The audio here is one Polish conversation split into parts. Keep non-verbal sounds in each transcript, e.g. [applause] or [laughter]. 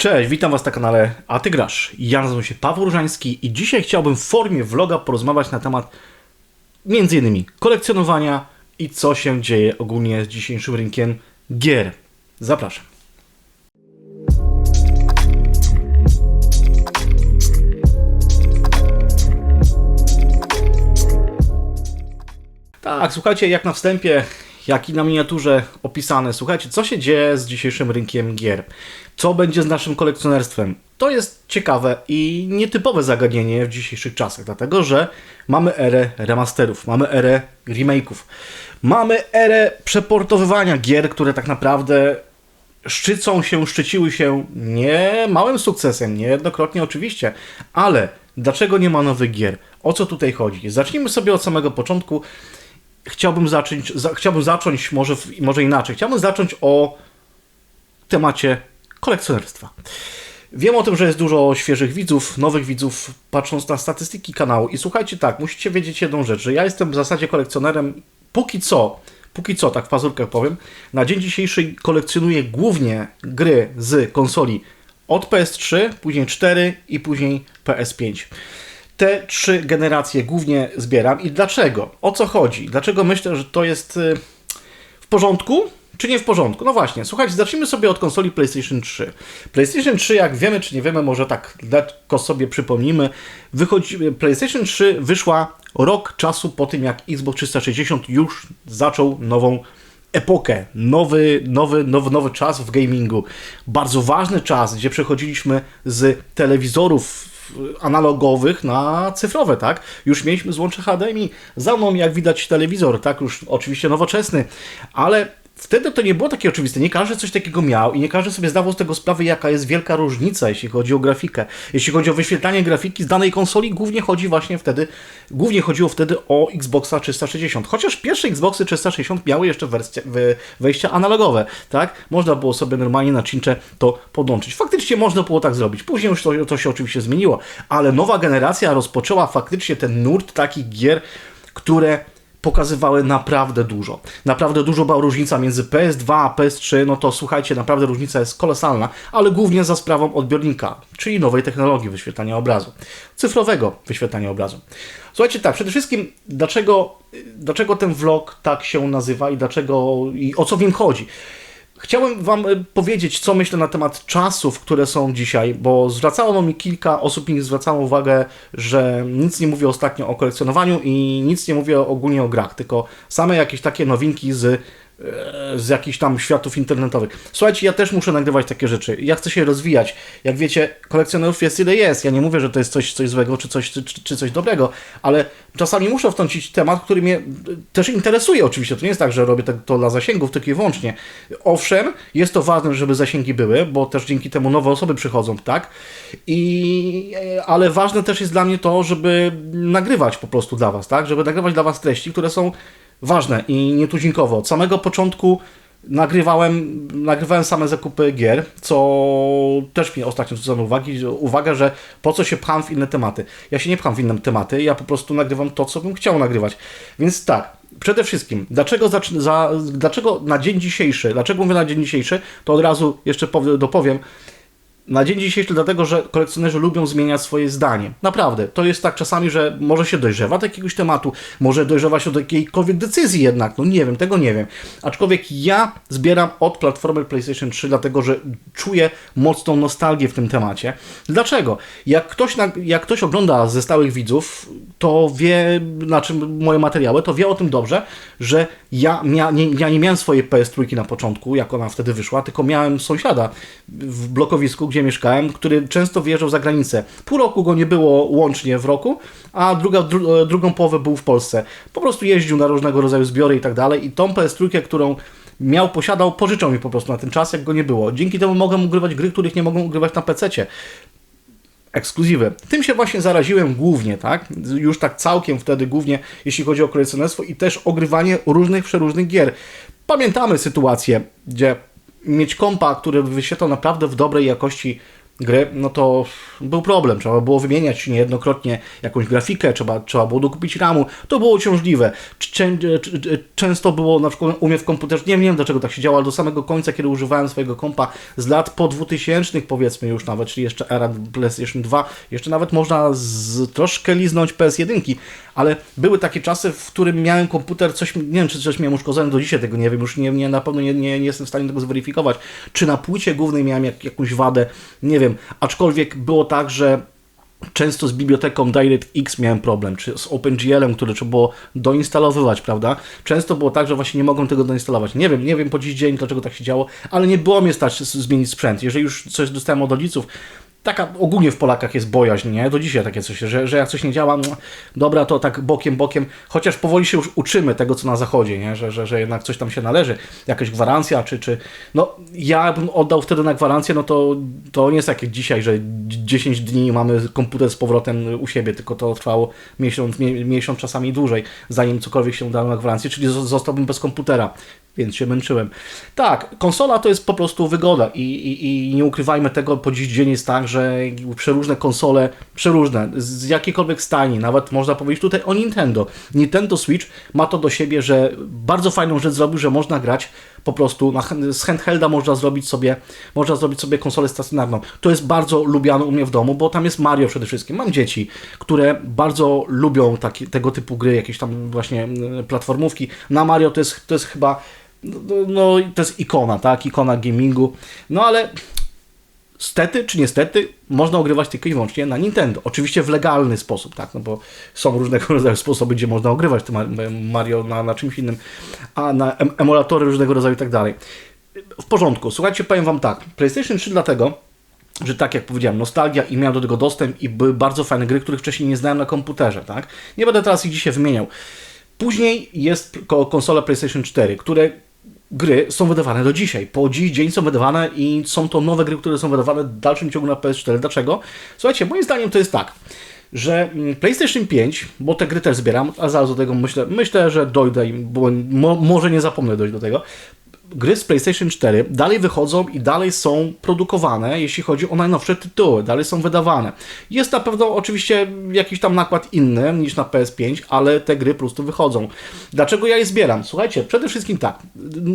Cześć, witam Was na kanale A Ty Grasz. Ja nazywam się Paweł Różański i dzisiaj chciałbym w formie vloga porozmawiać na temat m.in. kolekcjonowania i co się dzieje ogólnie z dzisiejszym rynkiem gier. Zapraszam. Tak, słuchajcie, jak na wstępie, jak i na miniaturze opisane, słuchajcie, co się dzieje z dzisiejszym rynkiem gier? Co będzie z naszym kolekcjonerstwem? To jest ciekawe i nietypowe zagadnienie w dzisiejszych czasach, dlatego że mamy erę remasterów, mamy erę remake'ów, mamy erę przeportowywania gier, które tak naprawdę szczycą się, szczyciły się nie małym sukcesem, niejednokrotnie oczywiście, ale dlaczego nie ma nowych gier? O co tutaj chodzi? Zacznijmy sobie od samego początku. Chciałbym zacząć, za, chciałbym zacząć może, może inaczej. Chciałbym zacząć o temacie kolekcjonerstwa. Wiem o tym, że jest dużo świeżych widzów, nowych widzów, patrząc na statystyki kanału. I słuchajcie, tak, musicie wiedzieć jedną rzecz, że ja jestem w zasadzie kolekcjonerem póki co, póki co, tak w pazurkach powiem, na dzień dzisiejszy kolekcjonuję głównie gry z konsoli od PS3, później 4 i później PS5 te trzy generacje głównie zbieram. I dlaczego? O co chodzi? Dlaczego myślę, że to jest y, w porządku? Czy nie w porządku? No właśnie, słuchajcie, zacznijmy sobie od konsoli PlayStation 3. PlayStation 3, jak wiemy czy nie wiemy, może tak lekko sobie przypomnimy, wychodzi, PlayStation 3 wyszła rok czasu po tym, jak Xbox 360 już zaczął nową epokę, nowy, nowy, nowy, nowy czas w gamingu. Bardzo ważny czas, gdzie przechodziliśmy z telewizorów analogowych na cyfrowe, tak? Już mieliśmy złącze HDMI. Za mną, jak widać, telewizor, tak? Już oczywiście nowoczesny, ale wtedy to nie było takie oczywiste. Nie każdy coś takiego miał i nie każdy sobie zdawał z tego sprawę, jaka jest wielka różnica, jeśli chodzi o grafikę. Jeśli chodzi o wyświetlanie grafiki z danej konsoli, głównie chodzi właśnie wtedy, głównie chodziło wtedy o Xboxa 360. Chociaż pierwsze Xboxy 360 miały jeszcze wersje, we- wejścia analogowe, tak? Można było sobie normalnie na czyncze to podłączyć. Faktycznie można było tak zrobić. Później już to, to się oczywiście zmieniło, ale nowa generacja rozpoczęła faktycznie ten nurt takich gier, które pokazywały naprawdę dużo. Naprawdę dużo była różnica między PS2 a PS3, no to słuchajcie, naprawdę różnica jest kolosalna, ale głównie za sprawą odbiornika, czyli nowej technologii wyświetlania obrazu, cyfrowego wyświetlania obrazu. Słuchajcie, tak, przede wszystkim dlaczego, dlaczego ten vlog tak się nazywa i dlaczego i o co w nim chodzi? Chciałem Wam y, powiedzieć, co myślę na temat czasów, które są dzisiaj, bo zwracało mi kilka osób mi zwracało uwagę, że nic nie mówię ostatnio o kolekcjonowaniu i nic nie mówię ogólnie o grach, tylko same jakieś takie nowinki z, e, z jakichś tam światów internetowych. Słuchajcie, ja też muszę nagrywać takie rzeczy. Ja chcę się rozwijać. Jak wiecie, kolekcjonerów jest ile jest. Ja nie mówię, że to jest coś, coś złego czy coś, czy, czy coś dobrego, ale czasami muszę wtrącić temat, który mnie y, też interesuje oczywiście. To nie jest tak, że robię to, to dla zasięgów tylko i wyłącznie. Owszem, jest to ważne, żeby zasięgi były, bo też dzięki temu nowe osoby przychodzą, tak? I, e, ale ważne też jest dla mnie to, żeby nagrywać po prostu dla Was, tak? Żeby nagrywać dla Was treści, które są ważne i nietuzinkowo. Od samego początku nagrywałem, nagrywałem same zakupy gier, co też mnie ostatnio zwrócono uwagi, uwagę, że po co się pcham w inne tematy. Ja się nie pcham w inne tematy, ja po prostu nagrywam to, co bym chciał nagrywać. Więc tak, przede wszystkim, dlaczego, zacz- za, dlaczego na dzień dzisiejszy, dlaczego mówię na dzień dzisiejszy, to od razu jeszcze powie, dopowiem, na dzień dzisiejszy dlatego, że kolekcjonerzy lubią zmieniać swoje zdanie. Naprawdę. To jest tak czasami, że może się dojrzewa do jakiegoś tematu, może dojrzewa się do jakiejkolwiek decyzji jednak. No nie wiem, tego nie wiem. Aczkolwiek ja zbieram od platformy PlayStation 3, dlatego że czuję mocną nostalgię w tym temacie. Dlaczego? Jak ktoś, na, jak ktoś ogląda ze stałych widzów, to wie, znaczy moje materiały, to wie o tym dobrze, że ja, mia, nie, ja nie miałem swojej PS3 na początku, jak ona wtedy wyszła, tylko miałem sąsiada w blokowisku, gdzie mieszkałem, który często wyjeżdżał za granicę. Pół roku go nie było łącznie w roku, a druga, dru, e, drugą połowę był w Polsce. Po prostu jeździł na różnego rodzaju zbiory i tak dalej i tą PS3, którą miał, posiadał, pożyczał mi po prostu na ten czas, jak go nie było. Dzięki temu mogłem ugrywać gry, których nie mogłem ugrywać na PC-cie ekskluzywy. Tym się właśnie zaraziłem głównie, tak? Już tak całkiem wtedy głównie, jeśli chodzi o kolekcjonerstwo i też ogrywanie różnych, przeróżnych gier. Pamiętamy sytuację, gdzie mieć kompa, który wyświetlał naprawdę w dobrej jakości gry, no to był problem. Trzeba było wymieniać niejednokrotnie jakąś grafikę, trzeba, trzeba było dokupić ramu. To było uciążliwe. Czę, często było na przykład u mnie w komputerze, nie wiem dlaczego tak się działo, ale do samego końca, kiedy używałem swojego kompa z lat po 2000 powiedzmy już nawet, czyli jeszcze era PlayStation 2, jeszcze nawet można z, troszkę liznąć PS1, ale były takie czasy, w którym miałem komputer, coś, nie wiem czy coś miałem uszkodzone, do dzisiaj tego nie wiem, już nie, nie, na pewno nie, nie, nie jestem w stanie tego zweryfikować, czy na płycie głównej miałem jak, jakąś wadę, nie wiem, aczkolwiek było tak, że Często z biblioteką DirectX miałem problem, czy z OpenGL-em, który trzeba było doinstalowywać, prawda? Często było tak, że właśnie nie mogłem tego doinstalować. Nie wiem, nie wiem po dziś dzień, dlaczego tak się działo, ale nie było mnie stać zmienić sprzęt. Jeżeli już coś dostałem od rodziców, taka ogólnie w Polakach jest bojaźń, nie? Do dzisiaj takie coś, że, że jak coś nie działa, no, dobra, to tak bokiem, bokiem, chociaż powoli się już uczymy tego, co na zachodzie, nie? Że, że, że jednak coś tam się należy, jakaś gwarancja, czy, czy no ja bym oddał wtedy na gwarancję, no to, to nie jest jak dzisiaj, że 10 dni mamy komputer z powrotem u siebie, tylko to trwało miesiąc, miesiąc czasami dłużej, zanim cokolwiek się udało na gwarancję, czyli zostałbym bez komputera więc się męczyłem. Tak, konsola to jest po prostu wygoda i, i, i nie ukrywajmy tego, po dziś dzień jest tak, że przeróżne konsole, przeróżne, z jakiejkolwiek stajni, nawet można powiedzieć tutaj o Nintendo. Nintendo Switch ma to do siebie, że bardzo fajną rzecz zrobił, że można grać po prostu na, z handhelda można zrobić sobie można zrobić sobie konsolę stacjonarną. To jest bardzo lubiane u mnie w domu, bo tam jest Mario przede wszystkim. Mam dzieci, które bardzo lubią taki, tego typu gry, jakieś tam właśnie mm, platformówki. Na Mario to jest, to jest chyba no, no, to jest ikona, tak? Ikona gamingu. No ale stety czy niestety można ogrywać tylko i wyłącznie na Nintendo. Oczywiście w legalny sposób, tak? No bo są różnego [laughs] rodzaju sposoby, gdzie można ogrywać Mario na, na czymś innym, a na emulatory różnego rodzaju i tak dalej. W porządku. Słuchajcie, powiem Wam tak. PlayStation 3 dlatego, że tak jak powiedziałem, nostalgia i miałem do tego dostęp i były bardzo fajne gry, których wcześniej nie znałem na komputerze, tak? Nie będę teraz ich dzisiaj wymieniał. Później jest konsola PlayStation 4, które gry są wydawane do dzisiaj. Po dziś dzień są wydawane i są to nowe gry, które są wydawane w dalszym ciągu na PS4. Dlaczego? Słuchajcie, moim zdaniem to jest tak, że mm, PlayStation 5, bo te gry też zbieram, a zaraz do tego myślę, myślę, że dojdę bo mo, może nie zapomnę dojść do tego gry z PlayStation 4 dalej wychodzą i dalej są produkowane, jeśli chodzi o najnowsze tytuły, dalej są wydawane. Jest na pewno oczywiście jakiś tam nakład inny niż na PS5, ale te gry po prostu wychodzą. Dlaczego ja je zbieram? Słuchajcie, przede wszystkim tak,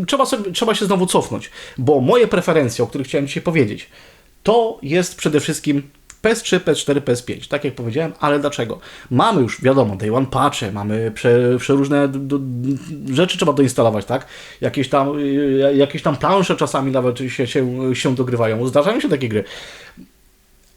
trzeba, sobie, trzeba się znowu cofnąć, bo moje preferencje, o których chciałem dzisiaj powiedzieć, to jest przede wszystkim PS3, PS4, PS5, tak jak powiedziałem, ale dlaczego? Mamy już, wiadomo, day one patche, mamy prze, przeróżne rzeczy trzeba doinstalować, tak? Jakieś tam, y, jakieś tam plansze czasami nawet się, się, się dogrywają. Zdarzają się takie gry.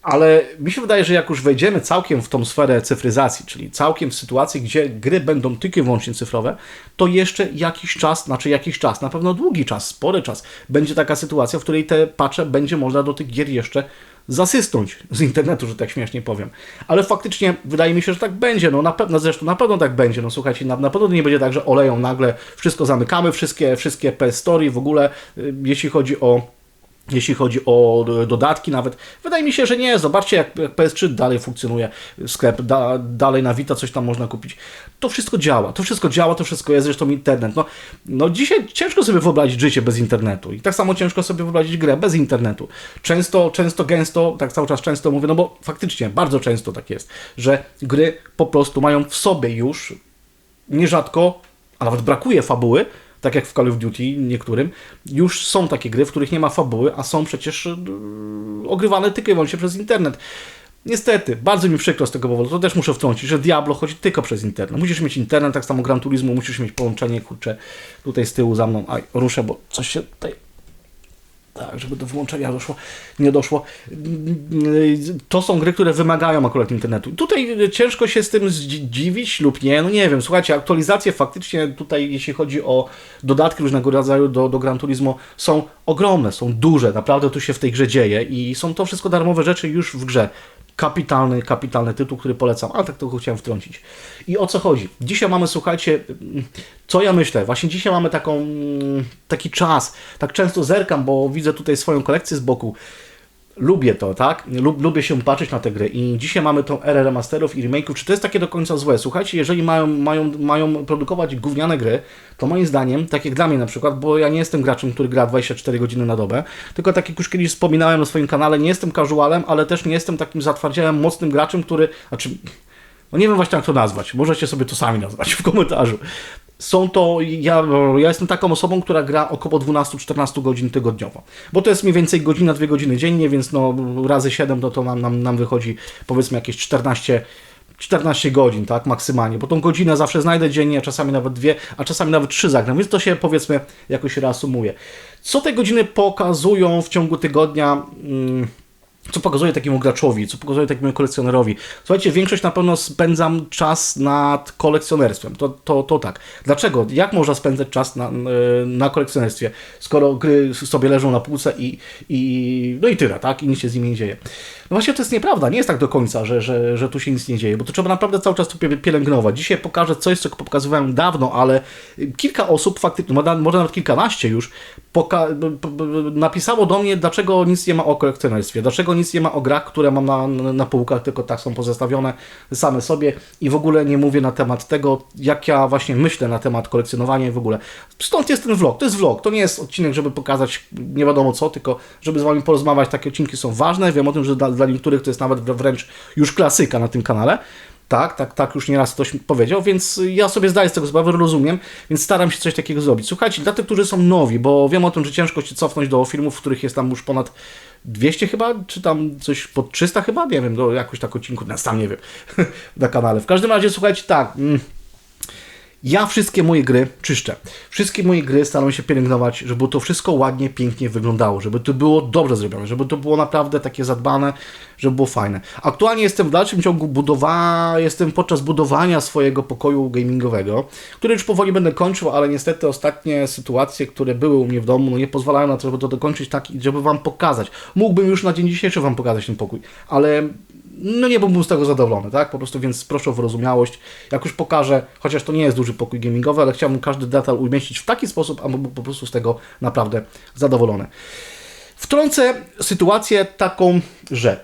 Ale mi się wydaje, że jak już wejdziemy całkiem w tą sferę cyfryzacji, czyli całkiem w sytuacji, gdzie gry będą tylko i wyłącznie cyfrowe, to jeszcze jakiś czas, znaczy jakiś czas, na pewno długi czas, spory czas, będzie taka sytuacja, w której te patche będzie można do tych gier jeszcze zasysnąć z internetu, że tak śmiesznie powiem. Ale faktycznie wydaje mi się, że tak będzie. No na pewno, zresztą na pewno tak będzie. No słuchajcie, na, na pewno nie będzie tak, że oleją nagle, wszystko zamykamy, wszystkie, wszystkie PS Story w ogóle, y, jeśli chodzi o jeśli chodzi o dodatki nawet. Wydaje mi się, że nie. Zobaczcie, jak PS3 dalej funkcjonuje, sklep da, dalej na Vita coś tam można kupić. To wszystko działa, to wszystko działa, to wszystko jest, zresztą internet. No, no dzisiaj ciężko sobie wyobrazić życie bez internetu i tak samo ciężko sobie wyobrazić grę bez internetu. Często, często, gęsto, tak cały czas często mówię, no bo faktycznie bardzo często tak jest, że gry po prostu mają w sobie już nierzadko, a nawet brakuje fabuły, tak jak w Call of Duty niektórym, już są takie gry, w których nie ma fabuły, a są przecież yy, ogrywane tylko i wyłącznie przez internet. Niestety, bardzo mi przykro z tego powodu, to też muszę wtrącić, że Diablo chodzi tylko przez internet. Musisz mieć internet, tak samo Gran Turismo, musisz mieć połączenie, kurczę, tutaj z tyłu za mną, aj, ruszę, bo coś się tutaj tak, żeby do włączenia doszło, nie doszło. To są gry, które wymagają akurat internetu. Tutaj ciężko się z tym zdziwić lub nie, no nie wiem, słuchajcie, aktualizacje faktycznie tutaj, jeśli chodzi o dodatki różnego rodzaju do, do Gran Turismo, są ogromne, są duże, naprawdę tu się w tej grze dzieje i są to wszystko darmowe rzeczy już w grze kapitalny, kapitalny tytuł, który polecam, ale tak tylko chciałem wtrącić. I o co chodzi? Dzisiaj mamy, słuchajcie, co ja myślę? Właśnie dzisiaj mamy taką, taki czas, tak często zerkam, bo widzę tutaj swoją kolekcję z boku. Lubię to, tak? Lub, lubię się patrzeć na te gry i dzisiaj mamy tą erę remasterów i remake'ów. Czy to jest takie do końca złe? Słuchajcie, jeżeli mają, mają, mają produkować gówniane gry, to moim zdaniem, tak jak dla mnie na przykład, bo ja nie jestem graczem, który gra 24 godziny na dobę, tylko tak jak już kiedyś wspominałem na swoim kanale, nie jestem casualem, ale też nie jestem takim zatwardziałym, mocnym graczem, który, znaczy, no nie wiem właśnie jak to nazwać, możecie sobie to sami nazwać w komentarzu. Są to, ja, ja jestem taką osobą, która gra około 12-14 godzin tygodniowo, bo to jest mniej więcej godzina, dwie godziny dziennie, więc no razy 7 no to nam, nam, nam wychodzi powiedzmy jakieś 14 14 godzin, tak, maksymalnie, bo tą godzinę zawsze znajdę dziennie, czasami nawet dwie, a czasami nawet trzy zagram, więc to się powiedzmy jakoś reasumuje. Co te godziny pokazują w ciągu tygodnia? Hmm, co pokazuje takiemu graczowi, co pokazuje takiemu kolekcjonerowi. Słuchajcie, większość na pewno spędzam czas nad kolekcjonerstwem. To, to, to tak. Dlaczego? Jak można spędzać czas na, na kolekcjonerstwie, skoro gry sobie leżą na półce i, i no i tyle, tak? I nic się z nimi nie dzieje. No właśnie to jest nieprawda, nie jest tak do końca, że, że, że tu się nic nie dzieje, bo to trzeba naprawdę cały czas to pielęgnować. Dzisiaj pokażę coś, co pokazywałem dawno, ale kilka osób, faktycznie, może nawet kilkanaście już, napisało do mnie, dlaczego nic nie ma o kolekcjonerstwie, dlaczego nic nie ma o grach, które mam na, na półkach, tylko tak są pozostawione same sobie i w ogóle nie mówię na temat tego, jak ja właśnie myślę na temat kolekcjonowania i w ogóle. Stąd jest ten vlog, to jest vlog, to nie jest odcinek, żeby pokazać nie wiadomo co, tylko żeby z Wami porozmawiać, takie odcinki są ważne, wiem o tym, że dla, dla niektórych to jest nawet wręcz już klasyka na tym kanale, tak, tak, tak, już nieraz ktoś powiedział, więc ja sobie zdaję z tego sprawę, rozumiem, więc staram się coś takiego zrobić. Słuchajcie, dla tych, którzy są nowi, bo wiem o tym, że ciężko się cofnąć do filmów, w których jest tam już ponad 200 chyba, czy tam coś pod 300 chyba, nie wiem, do jakoś tak odcinku, nas tam nie wiem, [laughs] na kanale. W każdym razie, słuchajcie, tak, mm, ja wszystkie moje gry czyszczę. Wszystkie moje gry staram się pielęgnować, żeby to wszystko ładnie, pięknie wyglądało, żeby to było dobrze zrobione, żeby to było naprawdę takie zadbane, żeby było fajne. Aktualnie jestem w dalszym ciągu budowa, jestem podczas budowania swojego pokoju gamingowego, który już powoli będę kończył, ale niestety ostatnie sytuacje, które były u mnie w domu, no nie pozwalają na to, żeby to dokończyć tak, żeby Wam pokazać. Mógłbym już na dzień dzisiejszy Wam pokazać ten pokój, ale no nie byłbym z tego zadowolony, tak? Po prostu, więc proszę o wyrozumiałość. Jak już pokażę, chociaż to nie jest duży pokój gamingowy, ale chciałbym każdy detal umieścić w taki sposób, aby był po prostu z tego naprawdę zadowolony. Wtrącę sytuację taką, że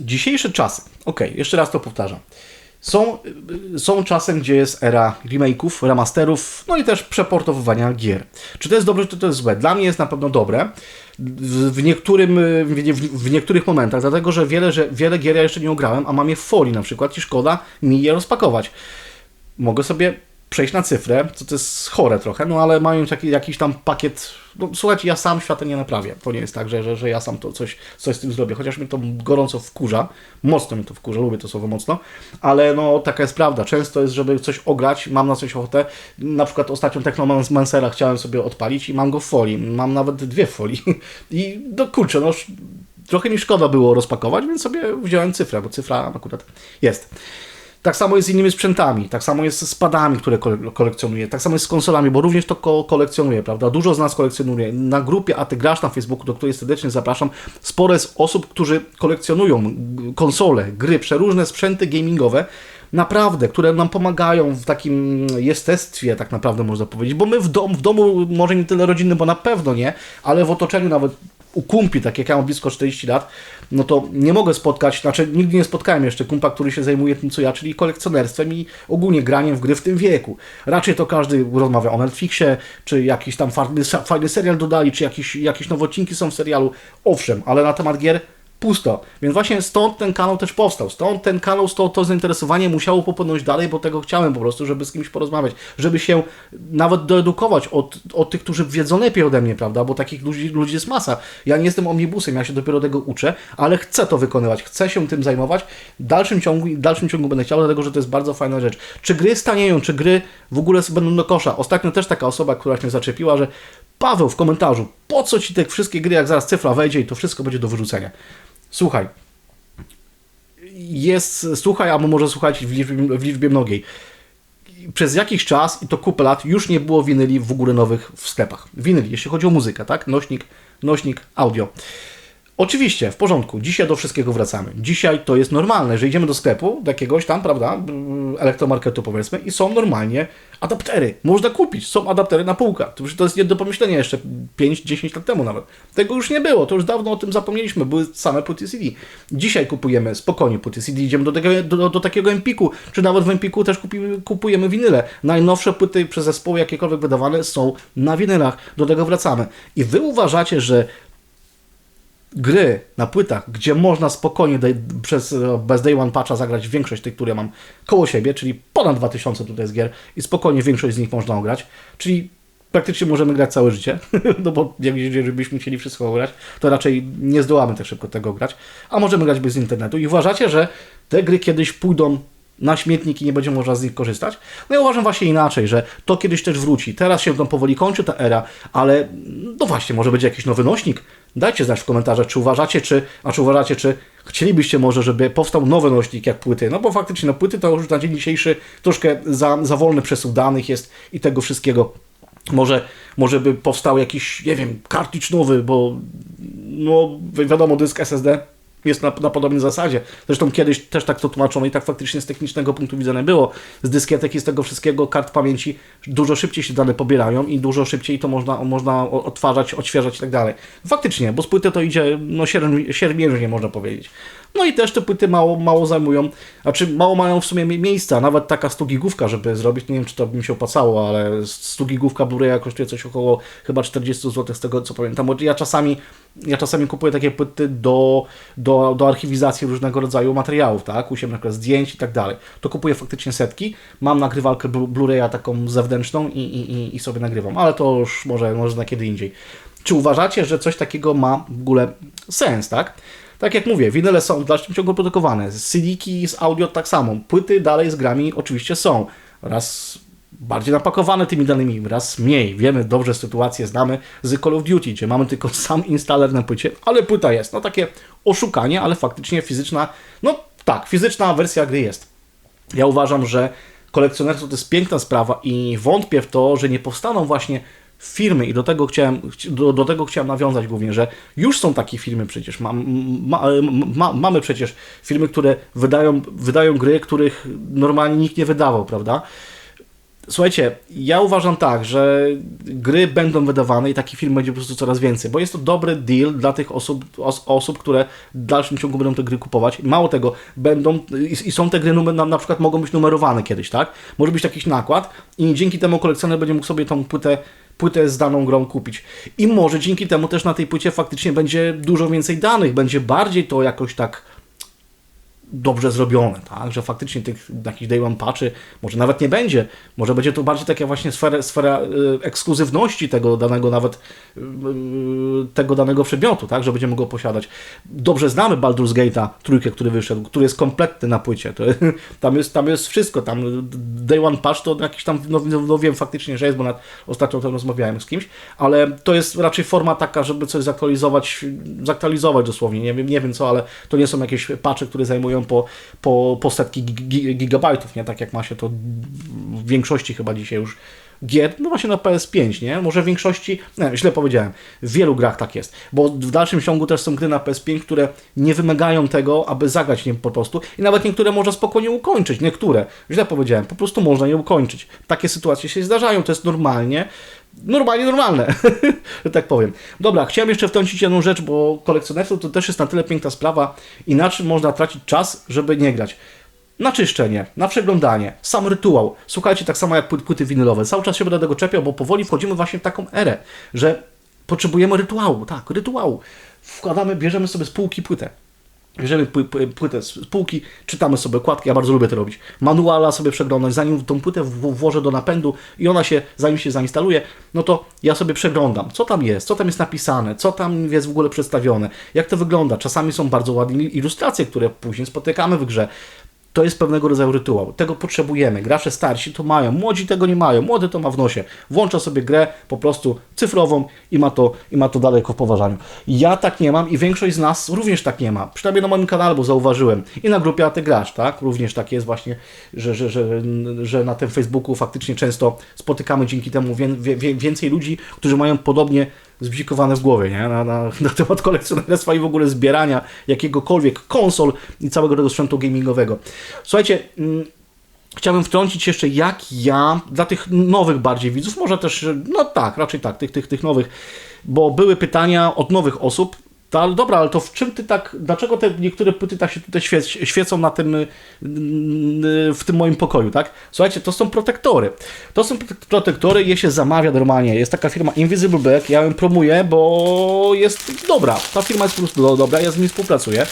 dzisiejsze czasy, ok, jeszcze raz to powtarzam, są, są czasem, gdzie jest era remake'ów, remasterów, no i też przeportowywania gier. Czy to jest dobre, czy to jest złe? Dla mnie jest na pewno dobre w, niektórym, w, niektórych momentach, dlatego że wiele, że wiele gier ja jeszcze nie ograłem, a mam je w folii na przykład i szkoda mi je rozpakować. Mogę sobie przejść na cyfrę, co to jest chore trochę, no ale mają taki, jakiś tam pakiet. No, słuchajcie, ja sam świata nie naprawię. To nie jest tak, że, że, że ja sam to coś, coś z tym zrobię, chociaż mnie to gorąco wkurza, mocno mnie to wkurza, lubię to słowo mocno, ale no taka jest prawda. Często jest, żeby coś ograć, mam na coś ochotę. Na przykład ostatnią Technomancera chciałem sobie odpalić i mam go w folii. Mam nawet dwie folii. [laughs] I no kurczę, no trochę mi szkoda było rozpakować, więc sobie wziąłem cyfrę, bo cyfra akurat jest. Tak samo jest z innymi sprzętami, tak samo jest z padami, które kolekcjonuję, tak samo jest z konsolami, bo również to ko kolekcjonuję, prawda? Dużo z nas kolekcjonuje. Na grupie A Ty Grasz na Facebooku, do której serdecznie zapraszam, sporo jest osób, którzy kolekcjonują konsole, gry, przeróżne sprzęty gamingowe, naprawdę, które nam pomagają w takim jestestwie, tak naprawdę można powiedzieć, bo my w, dom, w domu, może nie tyle rodzinnym, bo na pewno nie, ale w otoczeniu nawet u kumpi, tak jak ja mam blisko 40 lat, no to nie mogę spotkać, znaczy nigdy nie spotkałem jeszcze kumpa, który się zajmuje tym co ja, czyli kolekcjonerstwem i ogólnie graniem w gry w tym wieku. Raczej to każdy rozmawia o Netflixie, czy jakiś tam fajny, fajny serial dodali, czy jakieś, jakieś nowocinki są w serialu. Owszem, ale na temat gier pusto. Więc właśnie stąd ten kanał też powstał. Stąd ten kanał, stąd to zainteresowanie musiało popłynąć dalej, bo tego chciałem po prostu, żeby z kimś porozmawiać, żeby się nawet doedukować od, od tych, którzy wiedzą lepiej ode mnie, prawda? Bo takich ludzi, ludzi jest masa. Ja nie jestem omnibusem, ja się dopiero tego uczę, ale chcę to wykonywać, chcę się tym zajmować. W dalszym ciągu, w dalszym ciągu będę chciał, dlatego że to jest bardzo fajna rzecz. Czy gry stanieją, czy gry w ogóle będą do kosza? Ostatnio też taka osoba, która się zaczepiła, że Paweł w komentarzu, po co ci te wszystkie gry, jak zaraz cyfra wejdzie i to wszystko będzie do wyrzucenia słuchaj, jest, słuchaj, albo może słuchać w liczbie, w liczbie mnogiej. Przez jakiś czas, i to kupę lat, już nie było winyli w ogóle nowych w sklepach. Winyli, jeśli chodzi o muzykę, tak? Nośnik, nośnik audio. Oczywiście, w porządku. Dzisiaj do wszystkiego wracamy. Dzisiaj to jest normalne, że idziemy do sklepu, do jakiegoś tam, prawda, elektromarketu powiedzmy i są normalnie adaptery. Można kupić. Są adaptery na półkach. To jest nie do pomyślenia jeszcze 5-10 lat temu nawet. Tego już nie było. To już dawno o tym zapomnieliśmy. Były same płyty CD. Dzisiaj kupujemy spokojnie płyty CD. Idziemy do, tego, do, do takiego Empiku, czy nawet w Empiku też kupimy, kupujemy winyle. Najnowsze płyty przez zespoły jakiekolwiek wydawane są na winylach. Do tego wracamy. I wy uważacie, że gry na płytach, gdzie można spokojnie day, przez, bez Day One Patcha zagrać większość tych, które mam koło siebie, czyli ponad 2000 tutaj jest gier i spokojnie większość z nich można ograć, czyli praktycznie możemy grać całe życie, [laughs] no bo jeżeli byśmy chcieli wszystko grać, to raczej nie zdołamy tak szybko tego grać, a możemy grać bez internetu. I uważacie, że te gry kiedyś pójdą na śmietnik i nie będzie można z nich korzystać. No ja uważam właśnie inaczej, że to kiedyś też wróci. Teraz się tam powoli kończy ta era, ale no właśnie, może będzie jakiś nowy nośnik. Dajcie znać w komentarzach, czy uważacie, czy, a czy uważacie, czy chcielibyście może, żeby powstał nowy nośnik jak płyty. No bo faktycznie no, płyty to już na dzień dzisiejszy troszkę za, za wolny przesuw danych jest i tego wszystkiego. Może, może by powstał jakiś, nie wiem, kartridż nowy, bo no wiadomo, dysk SSD jest na, na podobnej zasadzie. Zresztą kiedyś też tak to tłumaczono i tak faktycznie z technicznego punktu widzenia było. Z dyskietek i z tego wszystkiego kart pamięci dużo szybciej się dane pobierają i dużo szybciej to można, można odtwarzać, odświeżać i tak dalej. Faktycznie, bo z płyty to idzie no siermiężnie można powiedzieć. No i też te płyty mało, mało zajmują, znaczy mało mają w sumie miejsca, nawet taka 100 gigówka, żeby zrobić, nie wiem czy to by mi się opłacało, ale 100 gigówka Blu-raya kosztuje coś około chyba 40 zł z tego co pamiętam, ja czasami, ja czasami kupuję takie płyty do, do, do archiwizacji różnego rodzaju materiałów, tak, u siebie na przykład zdjęć i tak dalej. To kupuję faktycznie setki, mam nagrywalkę Blu-raya taką zewnętrzną i, i, i sobie nagrywam, ale to już może, może na kiedy indziej. Czy uważacie, że coś takiego ma w ogóle sens, tak? Tak jak mówię, winyle są w dalszym ciągu produkowane, CD-ki z audio tak samo, płyty dalej z grami oczywiście są. Raz bardziej napakowane tymi danymi, raz mniej. Wiemy dobrze sytuację, znamy z Call of Duty, gdzie mamy tylko sam installer na płycie, ale płyta jest. No takie oszukanie, ale faktycznie fizyczna, no tak, fizyczna wersja gry jest. Ja uważam, że kolekcjonerstwo to jest piękna sprawa i wątpię w to, że nie powstaną właśnie firmy i do tego chciałem, do, do tego chciałem nawiązać głównie, że już są takie firmy przecież, ma, ma, ma, mamy przecież firmy, które wydają, wydają gry, których normalnie nikt nie wydawał, prawda? Słuchajcie, ja uważam tak, że gry będą wydawane i takich firm będzie po prostu coraz więcej, bo jest to dobry deal dla tych osób, os, osób które w dalszym ciągu będą te gry kupować. Mało tego, będą i, i są te gry numer, na, na przykład mogą być numerowane kiedyś, tak? Może być jakiś nakład i dzięki temu kolekcjoner będzie mógł sobie tą płytę płytę z daną grą kupić. I może dzięki temu też na tej płycie faktycznie będzie dużo więcej danych, będzie bardziej to jakoś tak dobrze zrobione, tak? że faktycznie tych jakichś day one patchy może nawet nie będzie, może będzie to bardziej taka właśnie sfera, sfera y, ekskluzywności tego danego nawet y, tego danego przedmiotu, tak? że będziemy go posiadać. Dobrze znamy Baldur's Gate'a, trójkę, który wyszedł, który jest kompletny na płycie, to, [laughs] tam, jest, tam jest wszystko, tam day one patch to jakiś tam, no, no, no wiem faktycznie, że jest, bo nawet ostatnio o tym rozmawiałem z kimś, ale to jest raczej forma taka, żeby coś zaktualizować, zaktualizować dosłownie, nie wiem, nie wiem co, ale to nie są jakieś patche, które zajmują po, po, po setki gigabajtów, nie? Tak jak ma się to w większości chyba dzisiaj już gier, no właśnie na PS5, nie? Może w większości, nie, źle powiedziałem, w wielu grach tak jest, bo w dalszym ciągu też są gry na PS5, które nie wymagają tego, aby zagrać nie po prostu i nawet niektóre można spokojnie ukończyć, niektóre, źle powiedziałem, po prostu można je ukończyć. Takie sytuacje się zdarzają, to jest normalnie, normalnie normalne, [laughs] że tak powiem. Dobra, chciałem jeszcze wtrącić jedną rzecz, bo kolekcjonerstwo to też jest na tyle piękna sprawa i na czym można tracić czas, żeby nie grać. Na czyszczenie, na przeglądanie, sam rytuał. Słuchajcie, tak samo jak płyty winylowe. Cały czas się będę tego czepiał, bo powoli wchodzimy właśnie w taką erę, że potrzebujemy rytuału, tak, rytuału. Wkładamy, bierzemy sobie z półki płytę. Bierzemy płytę z półki, czytamy sobie okładki, ja bardzo lubię to robić. Manuala sobie przeglądać, zanim tą płytę włożę do napędu i ona się, zanim się zainstaluje, no to ja sobie przeglądam, co tam jest, co tam jest napisane, co tam jest w ogóle przedstawione, jak to wygląda. Czasami są bardzo ładne ilustracje, które później spotykamy w grze to jest pewnego rodzaju rytuał. Tego potrzebujemy. Gracze starsi to mają, młodzi tego nie mają. Młody to ma w nosie. Włącza sobie grę po prostu cyfrową i ma to, i ma to daleko w poważaniu. Ja tak nie mam i większość z nas również tak nie ma. Przynajmniej na moim kanale, bo zauważyłem. I na grupie Aty Grasz, tak? Również tak jest właśnie, że, że, że, że na tym Facebooku faktycznie często spotykamy dzięki temu więcej ludzi, którzy mają podobnie zbzikowane w głowie, nie? Na, na, [laughs] na temat kolekcjonerstwa i w ogóle zbierania jakiegokolwiek konsol i całego tego sprzętu gamingowego. Słuchajcie, mm, Chciałbym wtrącić jeszcze, jak ja, dla tych nowych bardziej widzów, może też, no tak, raczej tak, tych, tych, tych nowych, bo były pytania od nowych osób, to, ale dobra, ale to w czym ty tak, dlaczego te niektóre płyty tak się tutaj świec, świecą na tym, w tym moim pokoju, tak? Słuchajcie, to są protektory. To są protektory, je się zamawia normalnie. Jest taka firma Invisible Black, ja ją promuję, bo jest dobra. Ta firma jest po prostu dobra, ja z nimi współpracuję.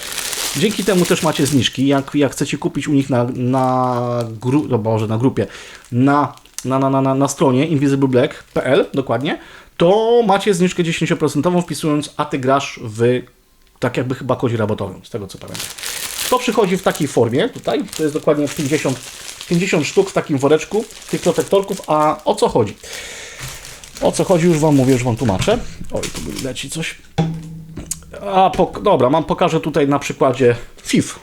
Dzięki temu też macie zniżki. Jak, jak chcecie kupić u nich na, na, gru, no Boże, na grupie, na, na, na, na, na stronie invisibleblack.pl dokładnie, to macie zniżkę 10% wpisując a ty grasz w tak jakby chyba kodzie rabotowym, z tego co pamiętam. To przychodzi w takiej formie tutaj, to jest dokładnie 50, 50 sztuk w takim woreczku tych protektorków, a o co chodzi? O co chodzi już Wam mówię, już Wam tłumaczę. Oj, tu leci coś. A, pok- dobra, mam pokażę tutaj na przykładzie FIF.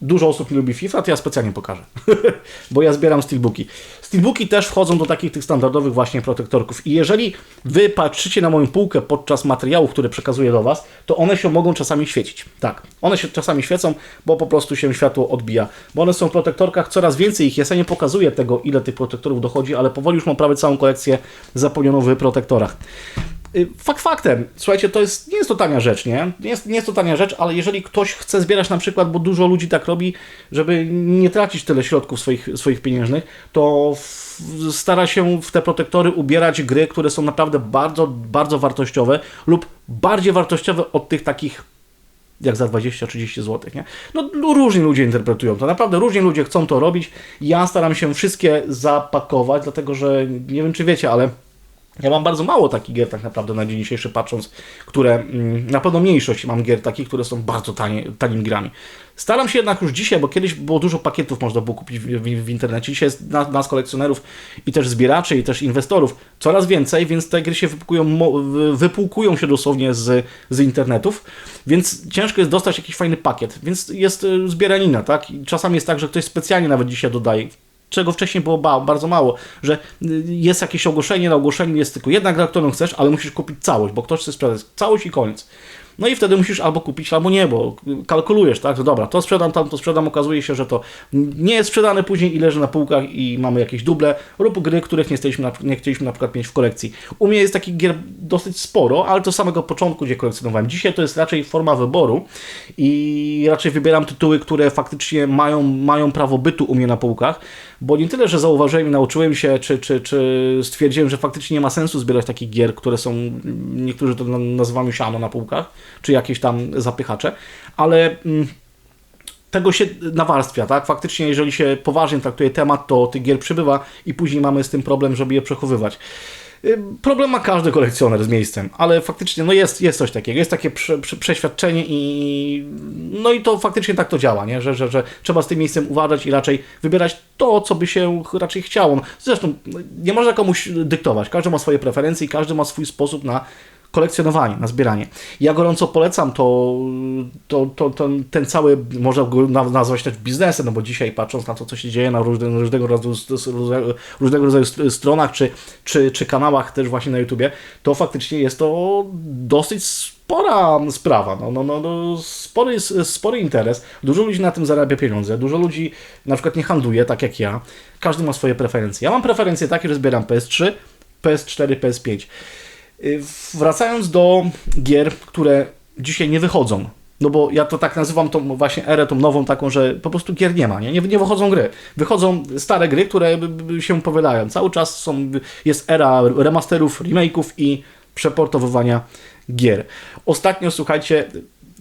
Dużo osób nie lubi FIFA, to ja specjalnie pokażę, [laughs] bo ja zbieram steelbooki. Steelbooki też wchodzą do takich tych standardowych właśnie protektorków i jeżeli Wy patrzycie na moją półkę podczas materiałów, które przekazuję do Was, to one się mogą czasami świecić. Tak, one się czasami świecą, bo po prostu się światło odbija. Bo one są w protektorkach, coraz więcej ich jest. Ja nie pokazuję tego, ile tych protektorów dochodzi, ale powoli już mam prawie całą kolekcję zapełnioną w protektorach. Y, fakt faktem, słuchajcie, to jest, nie jest to tania rzecz, nie? Nie jest, nie jest to tania rzecz, ale jeżeli ktoś chce zbierać na przykład, bo dużo ludzi tak robi, żeby nie tracić tyle środków swoich, swoich pieniężnych, to stara się w te protektory ubierać gry, które są naprawdę bardzo, bardzo wartościowe lub bardziej wartościowe od tych takich jak za 20-30 zł, nie? No różni ludzie interpretują to, naprawdę różni ludzie chcą to robić. Ja staram się wszystkie zapakować, dlatego że nie wiem czy wiecie, ale ja mam bardzo mało takich gier tak naprawdę na dzień dzisiejszy patrząc, które mm, na pewno mniejszość mam gier takich, które są bardzo tanie, tanimi grami. Staram się jednak już dzisiaj, bo kiedyś było dużo pakietów można było kupić w, w, w internecie. Dzisiaj jest nas, nas, kolekcjonerów i też zbieraczy i też inwestorów coraz więcej, więc te gry się wypłukują, wypłukują się dosłownie z, z internetów, więc ciężko jest dostać jakiś fajny pakiet, więc jest y, zbieranina, tak? I czasami jest tak, że ktoś specjalnie nawet dzisiaj dodaje czego wcześniej było bardzo mało, że y, jest jakieś ogłoszenie, na ogłoszeniu jest tylko jedna gra, którą chcesz, ale musisz kupić całość, bo ktoś chce sprzedać całość i koniec. No i wtedy musisz albo kupić, albo nie, bo kalkulujesz, tak, dobra, to sprzedam, tam to sprzedam, okazuje się, że to nie jest sprzedane później i leży na półkach i mamy jakieś duble lub gry, których nie chcieliśmy, nie chcieliśmy na przykład mieć w kolekcji. U mnie jest takich gier dosyć sporo, ale to samego początku, gdzie kolekcjonowałem. Dzisiaj to jest raczej forma wyboru i raczej wybieram tytuły, które faktycznie mają, mają prawo bytu u mnie na półkach, bo nie tyle, że zauważyłem i nauczyłem się, czy, czy, czy stwierdziłem, że faktycznie nie ma sensu zbierać takich gier, które są, niektórzy to nazywają siano na półkach, czy jakieś tam zapychacze, ale mm, tego się nawarstwia, tak? Faktycznie, jeżeli się poważnie traktuje temat, to tych gier przybywa i później mamy z tym problem, żeby je przechowywać. Y, problem ma każdy kolekcjoner z miejscem, ale faktycznie no jest, jest coś takiego, jest takie prze, prze, przeświadczenie i no i to faktycznie tak to działa, nie? Że, że, że trzeba z tym miejscem uważać i raczej wybierać to, co by się raczej chciało. Zresztą no, nie można komuś dyktować, każdy ma swoje preferencje i każdy ma swój sposób na kolekcjonowanie, na zbieranie. Ja gorąco polecam to, to, to, to ten cały, można go nazwać też biznesem, no bo dzisiaj patrząc na to, co się dzieje na różnego, różnego, rodzaju, różnego rodzaju stronach czy, czy, czy kanałach też właśnie na YouTubie, to faktycznie jest to dosyć spora sprawa, no, no, no, no, spory, spory interes. Dużo ludzi na tym zarabia pieniądze, dużo ludzi na przykład nie handluje, tak jak ja. Każdy ma swoje preferencje. Ja mam preferencje takie, że zbieram PS3, PS4, PS5. Y, wracając do gier, które dzisiaj nie wychodzą, no bo ja to tak nazywam tą właśnie erę, tą nową taką, że po prostu gier nie ma, nie? Nie, nie wychodzą gry. Wychodzą stare gry, które się powielają. Cały czas są, jest era remasterów, remake'ów i przeportowywania gier. Ostatnio, słuchajcie,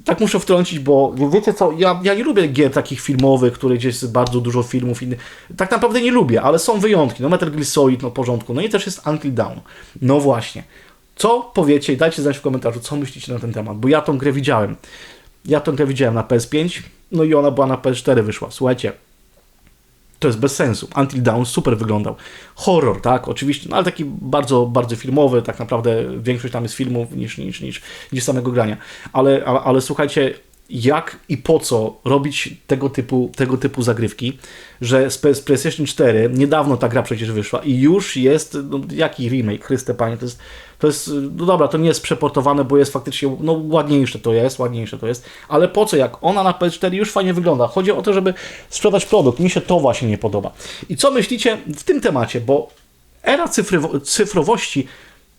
tak muszę wtrącić, bo wiecie co, ja, ja nie lubię gier takich filmowych, które gdzieś jest bardzo dużo filmów. I, tak naprawdę nie lubię, ale są wyjątki. No Metal Gear Solid, no porządku. No i też jest Until Dawn. No właśnie. Co powiecie? Dajcie znać w komentarzu, co myślicie na ten temat, bo ja tą grę widziałem. Ja tą grę widziałem na PS5, no i ona była na PS4 wyszła. Słuchajcie, to jest bez sensu. Until Dawn super wyglądał. Horror, tak, oczywiście, no ale taki bardzo, bardzo filmowy, tak naprawdę większość tam jest filmów niż, niż, niż, niż samego grania. Ale, ale, ale słuchajcie, jak i po co robić tego typu, tego typu zagrywki, że z, z PlayStation 4 niedawno ta gra przecież wyszła i już jest, no, jaki remake, Chryste Panie, to jest, to jest, no dobra, to nie jest przeportowane, bo jest faktycznie, no ładniejsze to jest, ładniejsze to jest, ale po co, jak ona na PS4 już fajnie wygląda, chodzi o to, żeby sprzedać produkt, mi się to właśnie nie podoba. I co myślicie w tym temacie, bo era cyfrowości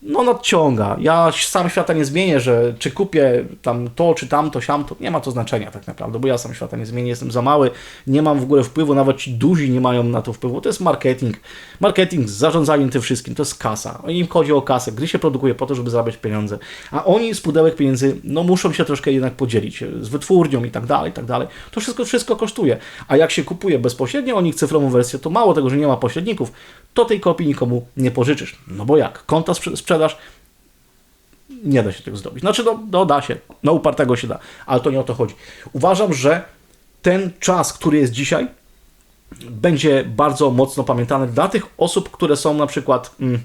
no nadciąga. Ja sam świata nie zmienię, że czy kupię tam to, czy tamto, siamto, nie ma to znaczenia tak naprawdę, bo ja sam świata nie zmienię, jestem za mały, nie mam w ogóle wpływu, nawet ci duzi nie mają na to wpływu. To jest marketing. Marketing, zarządzanie tym wszystkim, to jest kasa. Im chodzi o kasę. Gry się produkuje po to, żeby zarabiać pieniądze. A oni z pudełek pieniędzy, no muszą się troszkę jednak podzielić z wytwórnią i tak dalej, i tak dalej. To wszystko, wszystko kosztuje. A jak się kupuje bezpośrednio o nich cyfrową wersję, to mało tego, że nie ma pośredników, to tej kopii nikomu nie pożyczysz. No bo jak? Konta sprzedaż nie da się tego zrobić. Znaczy, no, no da się, no upartego się da, ale to nie o to chodzi. Uważam, że ten czas, który jest dzisiaj, będzie bardzo mocno pamiętany dla tych osób, które są na przykład. Mm,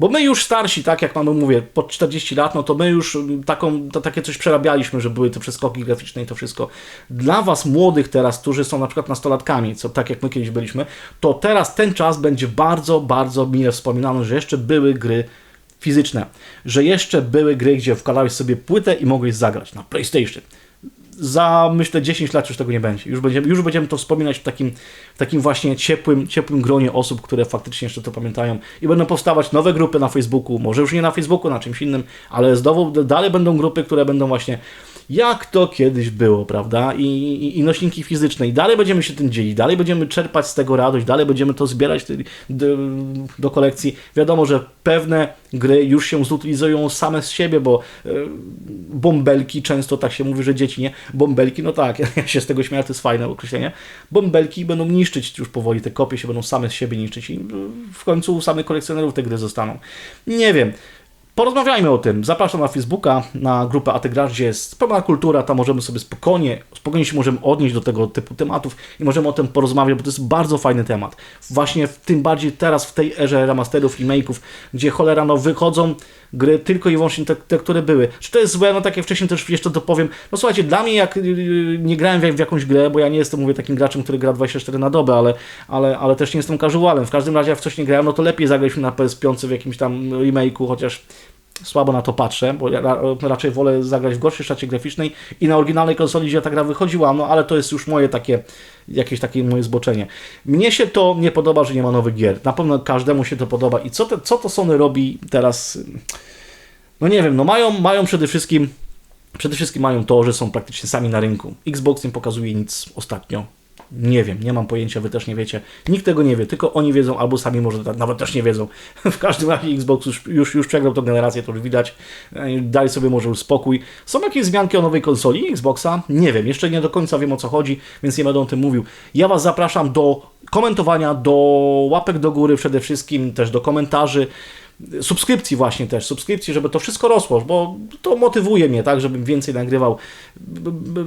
bo my już starsi, tak jak mamy mówię, po 40 lat, no to my już taką, to, takie coś przerabialiśmy, że były te przeskoki graficzne i to wszystko. Dla Was młodych teraz, którzy są na przykład nastolatkami, co tak jak my kiedyś byliśmy, to teraz ten czas będzie bardzo, bardzo mile wspominany, że jeszcze były gry fizyczne, że jeszcze były gry, gdzie wkładałeś sobie płytę i mogłeś zagrać na PlayStation. Za myślę 10 lat już tego nie będzie. Już będziemy, już będziemy to wspominać w takim, w takim właśnie ciepłym, ciepłym gronie osób, które faktycznie jeszcze to pamiętają. I będą powstawać nowe grupy na Facebooku, może już nie na Facebooku, na czymś innym, ale znowu dalej będą grupy, które będą właśnie jak to kiedyś było, prawda? I, i, i nośniki fizyczne. I dalej będziemy się tym dzielić, dalej będziemy czerpać z tego radość, dalej będziemy to zbierać do, do kolekcji. Wiadomo, że pewne gry już się zutylizują same z siebie, bo y, bąbelki, często tak się mówi, że dzieci nie. Bąbelki, no tak, [laughs] ja się z tego śmieję, to jest fajne określenie. Bąbelki będą niszczyć już powoli, te kopie się będą same z siebie niszczyć i w końcu u samych kolekcjonerów te gry zostaną. Nie wiem. Porozmawiajmy o tym. Zapraszam na Facebooka, na grupę gdzie jest pełna kultura, tam możemy sobie spokojnie, spokojnie się możemy odnieść do tego typu tematów i możemy o tym porozmawiać, bo to jest bardzo fajny temat. Właśnie w, tym bardziej teraz w tej erze remasterów, remake'ów, gdzie cholera no wychodzą gry tylko i wyłącznie te, te, które były. Czy to jest złe? No tak jak wcześniej też jeszcze to powiem. No słuchajcie, dla mnie jak yy, nie grałem w, w, jakąś grę, bo ja nie jestem, mówię, takim graczem, który gra 24 na dobę, ale, ale, ale też nie jestem casualem. W każdym razie jak w coś nie grałem, no to lepiej zagrać na PS5 w jakimś tam remake'u, chociaż słabo na to patrzę, bo ja raczej wolę zagrać w gorszej szacie graficznej i na oryginalnej konsoli, gdzie ta gra wychodziła, no ale to jest już moje takie, jakieś takie moje zboczenie. Mnie się to nie podoba, że nie ma nowych gier. Na pewno każdemu się to podoba. I co, te, co to Sony robi teraz? No nie wiem, no mają, mają przede wszystkim Przede wszystkim mają to, że są praktycznie sami na rynku. Xbox nie pokazuje nic ostatnio. Nie wiem, nie mam pojęcia, wy też nie wiecie. Nikt tego nie wie, tylko oni wiedzą, albo sami może nawet też nie wiedzą. [laughs] W każdym razie Xbox już, już, już przegrał tą generację, to już widać. Daj sobie może już spokój. Są jakieś zmianki o nowej konsoli Xboxa? Nie wiem, jeszcze nie do końca wiem o co chodzi, więc nie będę o tym mówił. Ja Was zapraszam do komentowania, do łapek do góry przede wszystkim, też do komentarzy subskrypcji właśnie też, subskrypcji, żeby to wszystko rosło, bo to motywuje mnie, tak, żebym więcej nagrywał.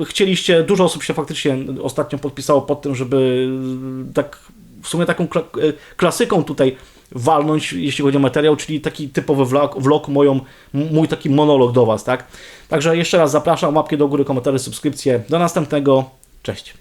Chcieliście, dużo osób się faktycznie ostatnio podpisało pod tym, żeby tak w sumie taką klasyką tutaj walnąć, jeśli chodzi o materiał, czyli taki typowy vlog, vlog moją, mój taki monolog do Was, tak. Także jeszcze raz zapraszam, łapki do góry, komentarze, subskrypcje. Do następnego, cześć.